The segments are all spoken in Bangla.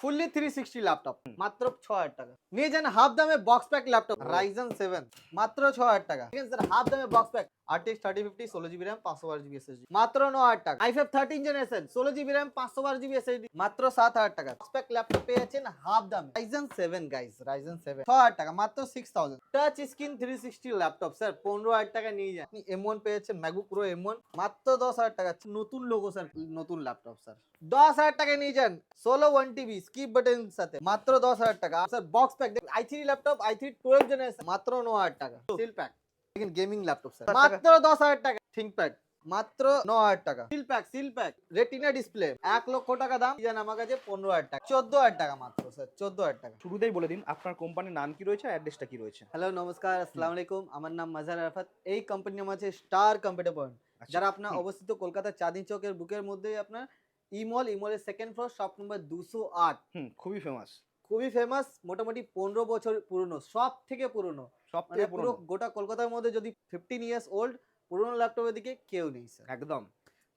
ফুললি থ্রি সিক্সটি ল্যাপটপ মাত্র ছ হাজার টাকা। নিয়ে যান হাফ দামে box pack laptop Ryzen seven মাত্র ছ হাজার টাকা। ঠিক আছে হাফ দামে বক্স প্যাক নতুন লোগো স্যার নতুন ল্যাপটপ স্যার দশ হাজার টাকা নিয়ে যান ষোলো ওয়ান টিবি স্কিপ বাটন সাথে। মাত্র দশ হাজার টাকা। Sir box pack I three laptop I three twelve generation মাত্র ন হাজার টাকা। প্যাক গেমিং ল্যাপটপ স্যার মাত্র দশ হাজার টাকা। থিঙ্ক প্যাড মাত্র ন হাজার টাকা। Seal pack seal pack retina display এক লক্ষ টাকা দাম। যান আমার কাছে পনেরো হাজার টাকা। চোদ্দ হাজার টাকা মাত্র স্যার চোদ্দ হাজার টাকা। শুরুতেই বলে দিন আপনার কোম্পানির নাম কি রয়েছে অ্যাড্রেসটা কি রয়েছে? হ্যালো নমস্কার আসসালামু আলাইকুম। আমার নাম মাজার আরাফাত। এই কোম্পানির নাম আছে স্টার কম্পিউটার পয়েন্ট যারা আপনার অবস্থিত কলকাতা চাঁদনি চকের বুকের মধ্যে আপনার ইমল ইমলের সেকেন্ড ফ্লোর শপ নম্বর দুশো আট। খুবই ফেমাস খুবই ফেমাস মোটামুটি পনেরো বছর পুরনো সব থেকে পুরনো। সব মানে পুরো গোটা কলকাতার মধ্যে যদি ফিফটিন ইয়ার্স ওল্ড পুরনো ল্যাপটপের দিকে কেউ নেই স্যার একদম।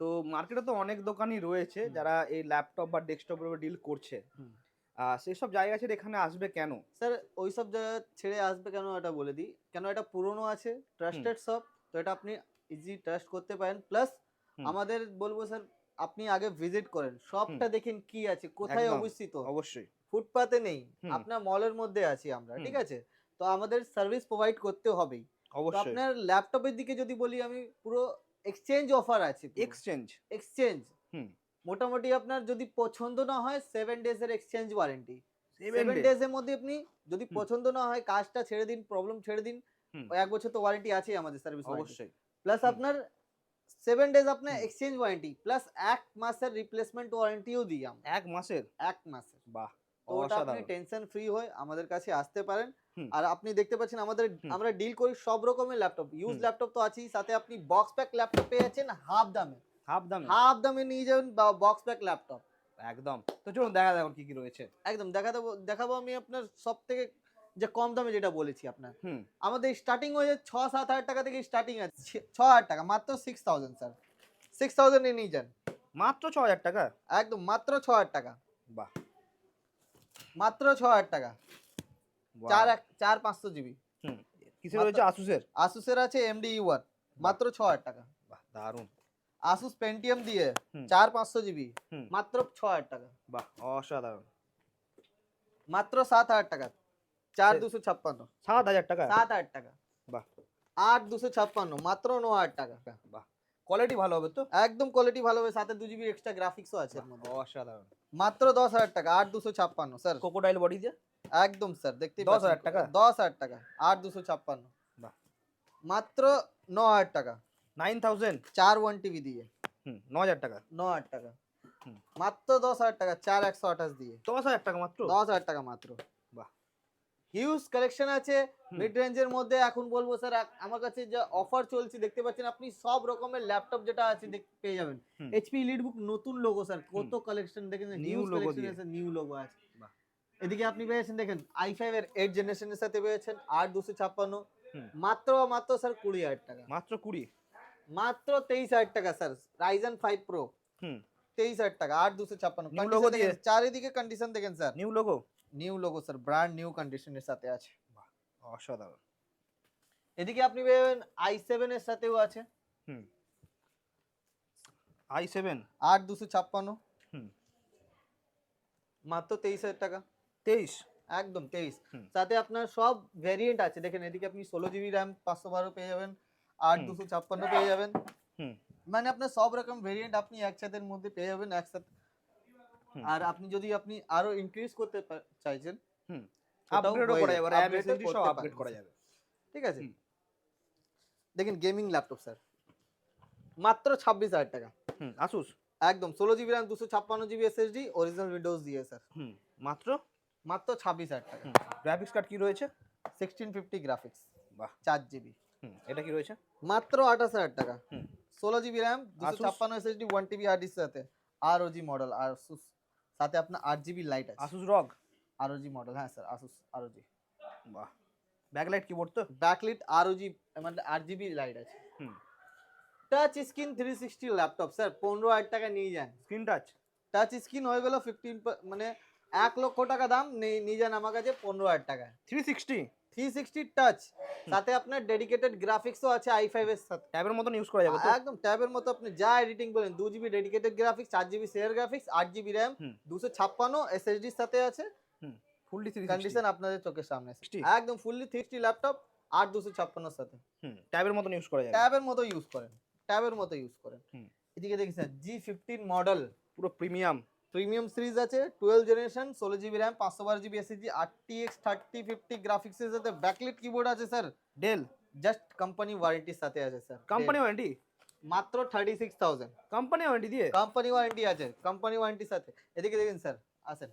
তো মার্কেটে তো অনেক দোকানই রয়েছে যারা এই ল্যাপটপ বা ডেস্কটপের উপর ডিল করছে। সেই সব জায়গা ছেড়ে এখানে আসবে কেন? স্যার ওইসব জায়গা ছেড়ে আসবে কেন এটা বলে দিই। কেন এটা পুরনো আছে? ট্রাস্টেড শপ তো এটা আপনি ইজি ট্রাস্ট করতে পারেন। প্লাস আমাদের বলব স্যার আপনি আগে ভিজিট করেন। শপটা দেখেন কি আছে কোথায় অবস্থিত। অবশ্যই। ফুটপাতে নেই। আপনার মলের মধ্যে আছি আমরা ঠিক আছে? তো আমাদের সার্ভিস প্রোভাইড করতে হবেই। অবশ্যই। আপনার ল্যাপটপের দিকে যদি বলি আমি পুরো এক্সচেঞ্জ অফার আছে এক্সচেঞ্জ এক্সচেঞ্জ হুম। মোটামুটি আপনার যদি পছন্দ না হয় সেভেন ডেজ এর এক্সচেঞ্জ ওয়ারেন্টি সেভেন ডেজ এর মধ্যে আপনি যদি পছন্দ না হয় কাজটা ছেড়ে দিন প্রবলেম ছেড়ে দিন এক বছর তো ওয়ারেন্টি আছেই আমাদের সার্ভিস অবশ্যই। প্লাস আপনার সেভেন ডেজ আপনার এক্সচেঞ্জ ওয়ারেন্টি প্লাস এক মাসের রিপ্লেসমেন্ট ওয়ারেন্টিও দিই আমরা। এক মাসের? এক মাসের। বাহ তো ওটা আপনি টেনশন ফ্রি হয়ে আমাদের কাছে আসতে পারেন। আর আপনি দেখতে পাচ্ছেন আমাদের আমরা ডিল করি সব রকমের ল্যাপটপ ইউজ ল্যাপটপ তো আছেই সাথে আপনি বক্স প্যাক ল্যাপটপ পেয়ে যাচ্ছেন হাফ দামে। হাফ দামে? হাফ দামে নিয়ে যাবেন বক্স প্যাক ল্যাপটপ একদম। তো চলুন দেখা যাক কি কি রয়েছে। একদম দেখা দেবো দেখাবো আমি আপনার সব থেকে যে কম দামে যেটা বলেছি আপনার। হুম। আমাদের স্টার্টিং হয়ে ছ সাত হাজার টাকা থেকে স্টার্টিং আছে। ছ হাজার টাকা মাত্র সিক্স থাউজেন্ড স্যার সিক্স থাউজেন্ডে নিয়ে যান। মাত্র ছ হাজার টাকা? একদম মাত্র ছ হাজার টাকা। বাহ। মাত্র ছ হাজার টাকা। চার এক চার পাঁচশো জিবি। কিসের রয়েছে? আসুসের আসুসের আছে এমডি ওয়ান মাত্র ছ হাজার টাকা। বাহ দারুণ। আসুস পেন্টিএম দিয়ে চার পাঁচশো জিবি মাত্র ছ হাজার টাকা। বাহ অসাধারণ। মাত্র সাত হাজার টাকা চার দুশো ছাপ্পান্ন। সাত হাজার টাকা? সাত হাজার টাকা। বাহ। আট দুশো ছাপ্পান্ন মাত্র ন হাজার টাকা। বাহ কোয়ালিটি ভালো হবে তো? একদম কোয়ালিটি ভালো হবে সাথে দু জিবি এক্সট্রা গ্রাফিক্সও আছে অসাধারণ। মাত্র দশ হাজার টাকা আট দুশো ছাপ্পান্ন স্যার কোকোডাইল বডি দিয়ে? একদম স্যার দেখতে দশ হাজার টাকা? দশ হাজার টাকা আট দুশো ছাপ্পান্ন। মাত্র ন হাজার টাকা। নাইন থাউজেন্ড চার ওয়ান টিভি দিয়ে। ন হাজার টাকা? ন হাজার টাকা। মাত্র দশ হাজার টাকা চার একশো আঠাশ দিয়ে। দশ হাজার টাকা মাত্র? দশ হাজার টাকা মাত্র। বাহ। হিউজ কালেকশন আছে। মিড রেঞ্জের মধ্যে এখন বলব স্যার আমার কাছে যে অফার চলছে দেখতে পাচ্ছেন আপনি সব রকমের ল্যাপটপ যেটা আছে পেয়ে যাবেন। এইচপি লিডবুক নতুন লোগো স্যার কত কালেকশন দেখেন নিউ লোগো আছে নিউ লোগো আছে। এদিকে আপনি পেয়েছেন দেখেন আই ফাইভ এর এইট জেনারেশনের সাথে পেয়েছেন আট দুশো ছাপ্পান্ন। মাত্র মাত্র স্যার কুড়ি হাজার টাকা। মাত্র কুড়ি? মাত্র তেইশ হাজার টাকা sir Ryzen five pro hmm. তেইশ হাজার টাকা আট দুশো ছাপ্পান্ন? চারিদিকে কন্ডিশন দেখেন sir. New logo new logo sir brand new কন্ডিশনের সাথে আছে। অসাধারণ। এদিকে আপনি পেবেন আই সেভেন এর সাথেও আছে। হুম। আই সেভেন আট দুশো ছাপ্পান্ন। হুম। মাত্র তেইশ হাজার টাকা। তেইশ। একদম তেইশ। সাথে আপনার সব ভ্যারিয়েন্ট আছে। দেখেন এদিকে আপনি ষোলো জিবি র্যাম পাঁচশো বারো পেয়ে যাবেন আট দুশো ছাপ্পান্ন পেয়ে যাবেন। মানে আপনার সব রকম ভেরিয়েন্ট আপনি একসাথের মধ্যে পেয়ে যাবেন একসাথে আর আপনি যদি আপনি আরও ইনক্রিজ করতে চাইছেন আপগ্রেডও করা যাবে, যাবে র্যাম এসএসডি সব আপগ্রেড করা যাবে। ঠিক আছে? দেখেন গেমিং ল্যাপটপ স্যার মাত্র ছাব্বিশ হাজার টাকা। হুম আসুস একদম ষোলো জিবি র্যাম দুশো ছাপ্পান্ন জিবি এসএসডি অরিজিনাল উইন্ডোজ দিয়ে স্যার মাত্র? মাত্র ছাব্বিশ হাজার টাকা। গ্রাফিক্স কার্ড কি রয়েছে? সিক্সটিন ফিফটি গ্রাফিক্স বাহ। চার জিবি এটা কি রয়েছে? মাত্র আঠাশ হাজার টাকা। ষোলো জিবি র্যাম দুশো? ছাপ্পান্ন SSD one TB hard disk সাথে। আর ওজি মডেল আর সাথে আপনার আট জিবি লাইট আছে। Asus ROG R O G model হ্যাঁ sir Asus R O G বাহ। ব্যাকলাইট কিবোর্ড তো? ব্যাকলিট আর ওজি মানে আট জিবি লাইট আছে। হুম। Touch screen three sixty laptop sir পনেরো হাজার টাকা নিয়ে যান। স্ক্রিন টাচ টাচ স্ক্রিন হয়ে গেল ফিফটিন মানে এক লক্ষ টাকা দাম নিয়ে যান আমার কাছে পনেরো হাজার টাকা। Three sixty three sixty touch সাথে আপনার ডেডিকেটেড গ্রাফিক্সও আছে আই ফাইভ এর সাথে। ট্যাবের মতন ইউজ করা যাবে একদম ট্যাবের মতো আপনি যা এডিটিং বলেন দু জিবি ডেডিকেটেড গ্রাফিক্স চার জিবি শেয়ার গ্রাফিক্স আট জিবি র্যাম দুশো ছাপ্পান্ন এসএসডির সাথে আছে। ফুললি থ্রি কন্ডিশন আপনাদের চোখের সামনে একদম ফুললি থ্রি ল্যাপটপ আট দুশো ছাপ্পান্নর সাথে। ট্যাবের মতন ইউজ করা যাবে। ট্যাবের মতো ইউজ করেন। ট্যাবের মতো ইউজ করেন। এদিকে দেখেছেন জি ফিফটিন মডেল পুরো প্রিমিয়াম প্রিমিয়াম সিরিজ আছে টুয়েলভ জেনারেশন ষোলো জিবি র্যাম পাঁচশো বারো জিবি এসএসডি আটটি এক্স থার্টি ফিফটি গ্রাফিক্সের সাথে ব্যাকলিট কিবোর্ড আছে স্যার ডেল জাস্ট কোম্পানি ওয়ারেন্টির সাথে আছে স্যার কোম্পানি ওয়ারেন্টি মাত্র thirty six thousand company warranty দিয়ে? কোম্পানি ওয়ারেন্টি আছে কোম্পানি ওয়ারেন্টির সাথে। এদিকে দেখেন স্যার আসেন।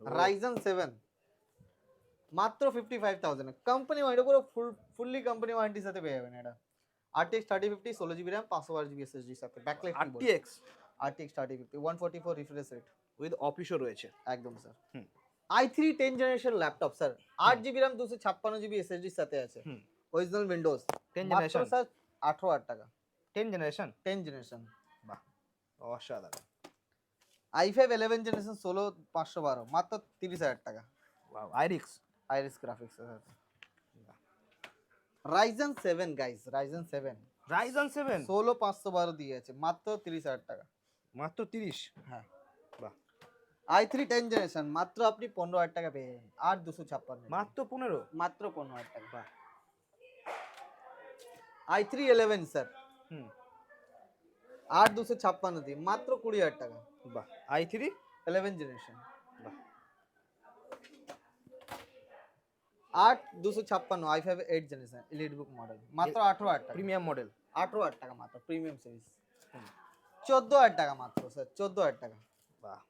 রাইজন সেভেন মাত্র fifty five thousand company warranty পুরো ফুল ফুললি কোম্পানি ওয়ারেন্টির সাথে পেয়ে যাবেন এটা। আরটিএক্স থার্টি ফিফটি ষোলো জিবি র্যাম পাঁচশো বারো জিবি এসএসডির সাথে backlight RTX refresh rate with অফিসও রয়েছে? একদম sir hmm. I three ten generation laptop sir আট জিবি র্যাম দুশো ছাপ্পান্ন জিবি এসএসডির সাথে আছে। অরিজিনাল উইন্ডোজ টেন মাত্র জেনারেশন স্যার আঠারো হাজার টাকা। টেন জেনারেশন টেন জেনারেশন অসাধারণ। আই ফাইভ ইলেভেন জেনারেশন ষোলো পাঁচশো বারো মাত্র তিরিশ হাজার টাকা। আইরিক্স Iris graphics Ryzen seven guys Ryzen seven Ryzen seven ষোলো পাঁচশো বারো দিয়েছে মাত্র তিরিশ হাজার টাকা। মাত্র তিরিশ? হ্যাঁ। বাহ। আই থ্রি টেন জেনারেশন মাত্র আপনি পনেরো হাজার টাকা পেয়ে যাবেন। আট দুশো ছাপ্পান্ন মাত্র পনেরো? মাত্র পনেরো হাজার টাকা। বাহ। I three eleven sir hmm. আট দুশো ছাপ্পান্ন দিয়ে মাত্র কুড়ি হাজার টাকা। বাহ। আই থ্রি ইলেভেন জেনারেশন বাহ। আট দুশো ছাপ্পান্ন i five eight generation EliteBook model মাত্র আঠারো হাজার টাকা। প্রিমিয়াম মডেল আঠারো হাজার টাকা মাত্র প্রিমিয়াম সিরিজ হুম। চোদ্দ হাজার টাকা মাত্র স্যার চোদ্দ হাজার টাকা। বাহ।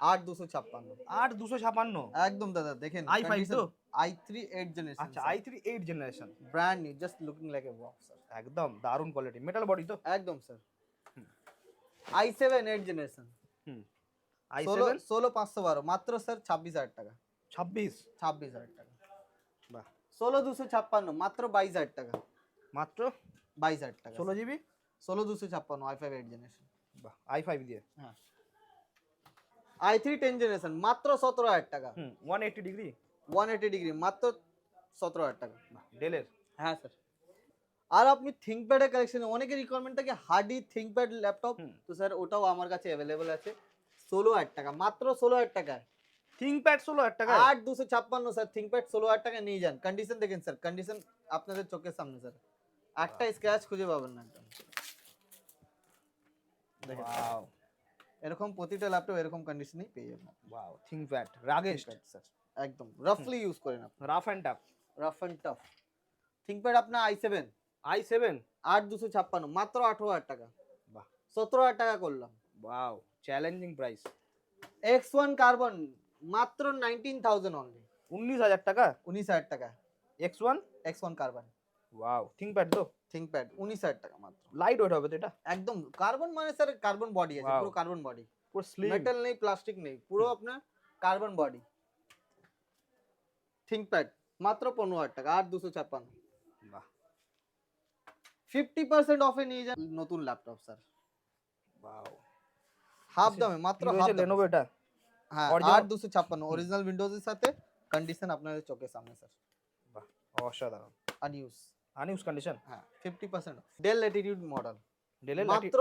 আট দুশো ছাপ্পান্ন। আট দুশো ছাপান্ন একদম দাদা দেখেন i5 তো? আই থ্রি এইট জেনারেশন আচ্ছা i three eight generation brand new just looking like a box sir একদম দারুণ কোয়ালিটি মেটাল বডি তো? একদম sir. I seven eight generation hmm. I ষোলো সেভেন ষোলো পাঁচশো বারো। মাত্র স্যার ছাব্বিশ হাজার টাকা। ছাব্বিশ? ছাব্বিশ হাজার টাকা। বাহ। ষোলো দুশো ছাপ্পান্ন মাত্র বাইশ হাজার টাকা। মাত্র? বাইশ হাজার টাকা ষোলো জিবি? ষোলো দুশো ছাপ্পান্ন আই ফাইভ এইট জেনারেশন বাহ আই ফাইভ দিয়ে। হ্যাঁ। আই থ্রি টেন জেনারেশন মাত্র সতেরো হাজার টাকা। হুম one eighty degree one eighty degree মাত্র সতেরো হাজার টাকা। ডেলের হ্যাঁ স্যার আর আপনি থিঙ্কপ্যাডের কালেকশন অনেকের রিকোয়ারমেন্ট থাকে হার্ডি থিঙ্কপ্যাড ল্যাপটপ তো স্যার ওটাও আমার কাছে অ্যাভেলেবেল আছে। ষোলো হাজার টাকা মাত্র ষোলো হাজার টাকা। থিঙ্কপ্যাড ষোলো হাজার টাকা? আট দুশো ছাপ্পান্ন স্যার থিঙ্কপ্যাড ষোলো হাজার টাকা নিয়ে যান। কন্ডিশন দেখেন স্যার কন্ডিশন আপনাদের চোখের সামনে স্যার একটা স্ক্র্যাচ খুঁজে পাবেন না একদম। দেখেন। এরকম প্রতিটা ল্যাপটপ এরকম কন্ডিশনেই পেয়ে যাবেন ওয়াও থিঙ্কপ্যাড রাগেস্ট স্যার একদম। রাফলি ইউজ করেন আপনি। Rough and tough rough and tough ThinkPad আপনার আই সেভেন আই সেভেন আট দুশো ছাপ্পান্ন মাত্র আঠারো হাজার টাকা। বাহ। সতেরো হাজার টাকা করলাম। Wow challenging price X one carbon মাত্র নাইনটিন থাউজেন্ড অনলি উনিশ হাজার টাকা? উনিশ হাজার টাকা। X one X one carbon wow ThinkPad তো? থিঙ্কপ্যাড উনিশ হাজার টাকা মাত্র। লাইট ওয়েট হবে তো এটা? একদম কার্বন মানে স্যার কার্বন বডি আছে পুরো কার্বন বডি পুরো স্লিম মেটাল নেই প্লাস্টিক নেই পুরো আপনার কার্বন বডি থিঙ্কপ্যাড মাত্র পনেরো হাজার টাকা আট দুশো ছাপ্পান্ন। বাহ। ফিফটি পার্সেন্ট অফে নিয়ে যান নতুন ল্যাপটপ স্যার ওয়াও হাফ দামে মাত্র হাফ লেনোভো এটা? হ্যাঁ আট দুশো ছাপ্পান্ন অরিজিনাল উইন্ডোজের সাথে কন্ডিশন আপনাদের চোখের সামনে স্যার বাহ অসাধারণ। আনইউজ আনইউজ কন্ডিশন হ্যাঁ fifty percent Dell Latitude model ডেলের মাত্র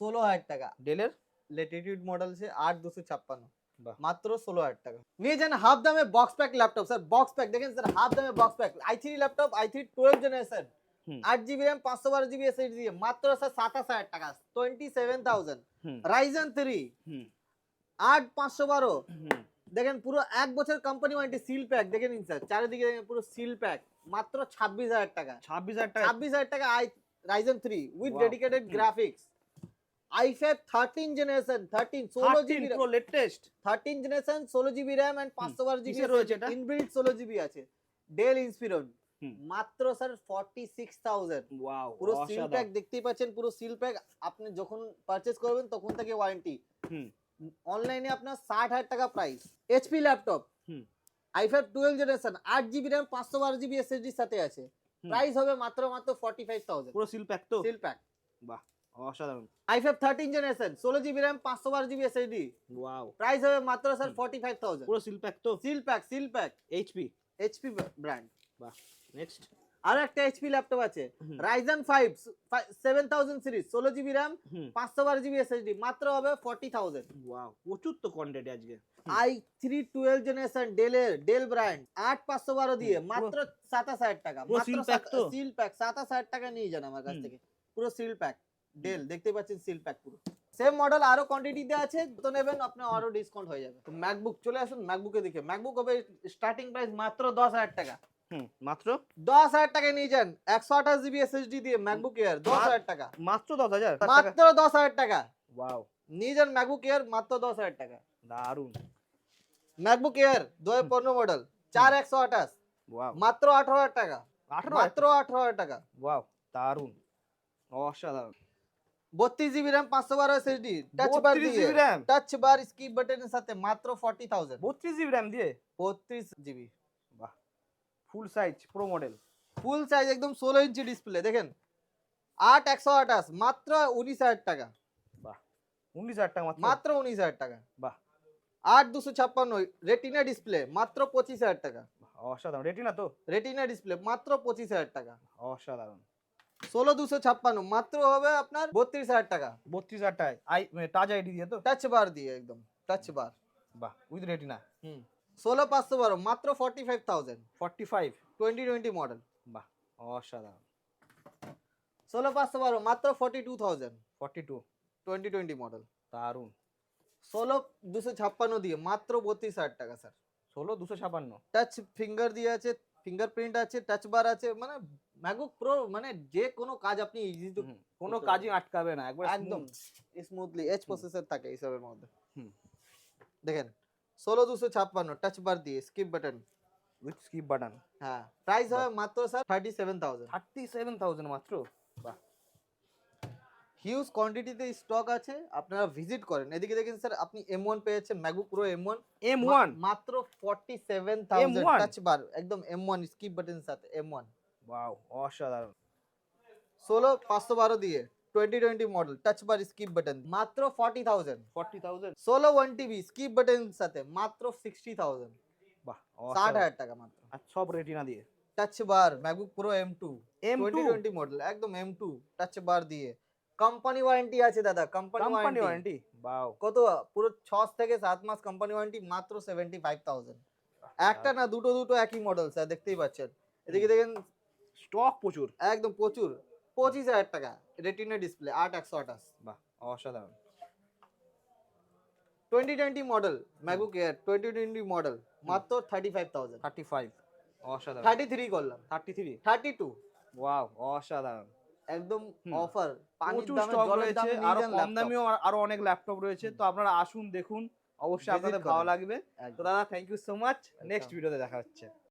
ষোলো হাজার টাকা। ডেলের লেটিটিউড মডেল সে আট দুশো ছাপ্পান্ন। মাত্র ষোলো হাজার টাকা। নিয়ে যান হাফ দামে box pack laptop sir box pack দেখেন স্যার হাফ দামে box pack i three laptop i three twelve generation. আট জিবি র্যাম পাঁচশো বারো জিবি এসএসডি দিয়ে মাত্র স্যার সাতাশ হাজার টাকা। Twenty seven thousand Ryzen three আট পাঁচশো বারো। দেখেন পুরো এক বছর কোম্পানি ওয়ারেন্টি সিল প্যাক দেখে নিন স্যার চারিদিকে দেখেন পুরো সিল প্যাক মাত্র ছাব্বিশ হাজার টাকা। ছাব্বিশ হাজার টাকা। ছাব্বিশ হাজার টাকা i Ryzen three with dedicated graphics i five thirteen generation thirteen ষোলো জিবি পুরো লেটেস্ট থার্টিন জেনারেশন ষোলো জিবি র্যাম অ্যান্ড পাঁচশো বারো জিবি রয়েছে এটা? ইনবিল্ট আছে। ডেল ইন্সপিরন মাত্র sir forty six thousand wow পুরো সিল প্যাক দেখতেই পাচ্ছেন পুরো সিল প্যাক আপনি যখন পারচেজ করবেন তখন থেকে ওয়ারেন্টি হুম অনলাইনে আপনার ষাট হাজার টাকা price HP laptop i five twelve generation আট জিবি র্যাম পাঁচশো বারো জিবি এসএসডির সাথে আছে। প্রাইস হবে মাত্র মাত্র ফর্টি ফাইভ থাউজেন্ড পুরো সিল প্যাক তো? সিল প্যাক বাহ অসাধারণ। i5 13 জেনারেশন ষোলো জিবি র্যাম পাঁচশো বারো জিবি এসএসডি ওয়াও প্রাইস হবে মাত্র sir hmm. Forty five thousand পুরো সিল প্যাক তো? Seal pack seal pack HP HP brand বাহ নেক্সট আর একটা এইচপি ল্যাপটপ আছে। Ryzen five seven thousand series ষোলো জিবি র্যাম পাঁচশো বারো জিবি এসএসডি মাত্র হবে ফর্টি থাউজেন্ড ওয়াও প্রচুর তো কন্টেন্ট আজকে। আই থ্রি টুয়েলভ জেনারেশন ডেলের ডেল ব্র্যান্ড আট পাঁচশো বারো দিয়ে মাত্র সাতাশ হাজার টাকা seal সিল প্যাক সাতাশ হাজার টাকা নিয়ে যান আমার কাছ থেকে। পুরো সিল প্যাক ডেল দেখতে পাচ্ছেন সিল প্যাক পুরো। সেম মডেল আরও কোয়ান্টিটিতে আছে তো নেবেন আপনার আরও ডিসকাউন্ট হয়ে যাবে। তো ম্যাকবুক চলে আসুন ম্যাকবুকে দেখে। ম্যাকবুক হবে স্টার্টিং প্রাইস মাত্র দশ হাজার টাকা। মাত্র? দশ হাজার টাকা নিয়ে যান। একশো আঠাশ জিবি এসএসডি দিয়ে ম্যাকবুক এয়ার দশ হাজার টাকা। মাত্র দশ হাজার? মাত্র দশ হাজার টাকা। ওয়াও নিয়ে যান ম্যাকবুক এয়ার মাত্র দশ হাজার টাকা। দারুণ ম্যাকবুক এয়ার দু হাজার পনেরো মডেল চার একশো আঠাশ। মাত্র আঠারো হাজার টাকা। মাত্র আঠারো হাজার টাকা। ওয়াও দারুণ অসাধারণ। বত্রিশ জিবি র্যাম পাঁচশো বারো এসএসডি টাচ বার 32 দিয়ে। টাচ বার স্কিপ বাটনের সাথে মাত্র ফর্টি থাউজেন্ড বত্রিশ জিবি র্যাম দিয়ে? বত্রিশ GB full size pro model. Full size একদম ষোলো ইঞ্চি ডিসপ্লে দেখেন? আট একশো আঠাশ মাত্র উনিশ হাজার টাকা। বাহ উনিশ হাজার টাকা মাত্র? মাত্র উনিশ হাজার টাকা। বাহ। আট দুশো ছাপ্পান্ন রেটিনা ডিসপ্লে মাত্র পঁচিশ হাজার টাকা। অসাধারণ। রেটিনা তো? রেটিনা ডিসপ্লে মাত্র পঁচিশ হাজার টাকা। অসাধারণ। ষোলো দুশো ছাপ্পান্ন মাত্র হবে আপনার বত্রিশ হাজার টাকা। বত্রিশ হাজার টাকা আই টাচ আইডি দিয়ে তো? টাচ বার দিয়ে একদম টাচ বার বাহ উইথ রেটিনা হুম। ষোলো পাঁচশো বারো মাত্র forty five thousand forty five twenty twenty model বাহ অসাধারণ। ষোলো পাঁচশো বারো মাত্র forty two thousand forty two twenty twenty model দারুণ ষোলো দুশো ছাপ্পান্ন দিয়ে মাত্র বত্রিশ হাজার টাকা স্যার ষোলো দুশো ছাপান্ন টাচ ফিঙ্গার দিয়ে আছে ফিঙ্গারপ্রিন্ট আছে টাচ বার আছে মানে ম্যাকবুক প্রো মানে যে কোনো কাজ আপনি ইজি হুম, কোনো কাজই আটকাবে না একবার একদম স্মুথলি এজ প্রসেসর থাকে এইসবের মধ্যে। দেখেন ষোলো দুশো ছাপ্পান্ন টাচ বার দিয়ে skip button with skip button হ্যাঁ প্রাইস হবে মাত্র sir thirty seven thousand thirty seven thousand মাত্র হিউজ কোয়ান্টিটিতে স্টক আছে আপনারা ভিজিট করেন। এদিকে দেখেন স্যার আপনি এম ওয়ান পেয়েছেন MacBook Pro M one M one মাত্র forty seven thousand touch bar একদম এম ওয়ান স্কিপ বাটনের সাথে এম ওয়ান ওয়াও অসাধারণ। ষোলো পাঁচশো বারো দিয়ে। Twenty twenty model touch bar skip button মাত্র ফর্টি থাউজেন্ড ফর্টি থাউজেন্ড ষোলো ওয়ান টিবি স্কিপ বাটন সাথে মাত্র সিক্সটি থাউজেন্ড বাহ ষাট অসাধারণ। হাজার টাকা মাত্র। আর সব রেটিনা দিয়ে? Touch bar MacBook Pro M two M twenty twenty model একদম এম টু টাচ বার দিয়ে। কোম্পানি ওয়ারেন্টি আছে দাদা কোম্পানি কোম্পানি ওয়ারেন্টি বাও কত? পুরো ছ থেকে সাত মাস কোম্পানি ওয়ারেন্টি মাত্র সেভেন্টি ফাইভ থাউজেন্ড একটা না দুটো দুটো একই মডেল স্যার দেখতেই পাচ্ছেন। এদিকে দেখেন স্টক প্রচুর। একদম প্রচুর। পঁচিশ হাজার টাকা। রেটিনা ডিসপ্লে আট একশো আঠাশ বাহ অসাধারণ। Twenty twenty model MacBook Air twenty twenty model মাত্র thirty five thousand thirty five অসাধারণ। থার্টি থ্রি করলাম। Thirty three thirty two wow অসাধারণ একদম। অফার প্রচুর স্টক রয়েছে আরও কম। দামিও আরও অনেক ল্যাপটপ রয়েছে তো আপনারা আসুন দেখুন অবশ্যই আপনাদের ভালো লাগবে। তো দাদা thank you so much next. ভিডিওতে দেখা হচ্ছে।